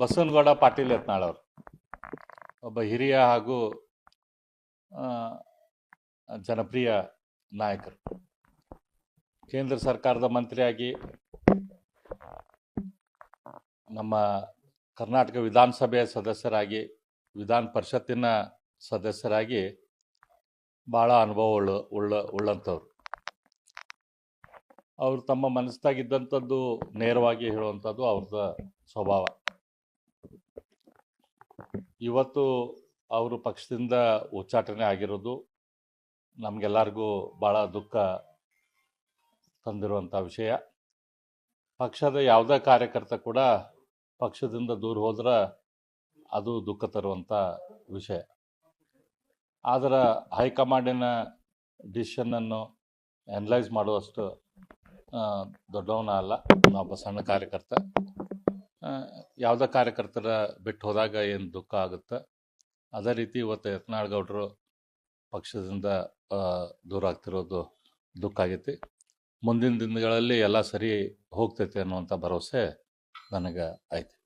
ಬಸವನಗೌಡ ಪಾಟೀಲ್ ಯತ್ನಾಳ್ ಒಬ್ಬ ಹಿರಿಯ ಹಾಗೂ ಜನಪ್ರಿಯ ನಾಯಕರು. ಕೇಂದ್ರ ಸರ್ಕಾರದ ಮಂತ್ರಿಯಾಗಿ ನಮ್ಮ ಕರ್ನಾಟಕ ವಿಧಾನಸಭೆಯ ಸದಸ್ಯರಾಗಿ, ವಿಧಾನ ಪರಿಷತ್ತಿನ ಸದಸ್ಯರಾಗಿ ಭಾಳ ಅನುಭವ ಉಳ್ಳ ಉಳ್ಳ, ಉಳ್ಳಂಥವ್ರು. ಅವರು ತಮ್ಮ ಮನಸ್ಸಾಗಿದ್ದಂಥದ್ದು ನೇರವಾಗಿ ಹೇಳುವಂಥದ್ದು ಅವ್ರದ್ದು ಸ್ವಭಾವ. ಇವತ್ತು ಅವರು ಪಕ್ಷದಿಂದ ಉಚ್ಚಾಟನೆ ಆಗಿರೋದು ನಮಗೆಲ್ಲರಿಗೂ ಭಾಳ ದುಃಖ ತಂದಿರುವಂಥ ವಿಷಯ. ಪಕ್ಷದ ಯಾವುದೇ ಕಾರ್ಯಕರ್ತ ಕೂಡ ಪಕ್ಷದಿಂದ ದೂರ ಹೋದ್ರೆ ಅದು ದುಃಖ ತರುವಂಥ ವಿಷಯ. ಆದರೆ ಹೈಕಮಾಂಡಿನ ಡಿಸಿಷನ್ನನ್ನು ಅನಲೈಸ್ ಮಾಡುವಷ್ಟು ದೊಡ್ಡವನ ಅಲ್ಲ, ನಾವೊಬ್ಬ ಸಣ್ಣ ಕಾರ್ಯಕರ್ತ. ಯಾವುದೇ ಕಾರ್ಯಕರ್ತರ ಬಿಟ್ಟು ಹೋದಾಗ ಏನು ದುಃಖ ಆಗುತ್ತೆ? ಅದೇ ರೀತಿ ಇವತ್ತು ಯತ್ನಾಳ್ ಗೌಡರು ಪಕ್ಷದಿಂದ ದೂರ ಆಗ್ತಿರೋದು ದುಃಖ ಆಗೈತಿ. ಮುಂದಿನ ದಿನಗಳಲ್ಲಿ ಎಲ್ಲ ಸರಿ ಹೋಗ್ತೈತೆ ಅನ್ನುವಂಥ ಭರವಸೆ ನನಗೆ ಐತಿ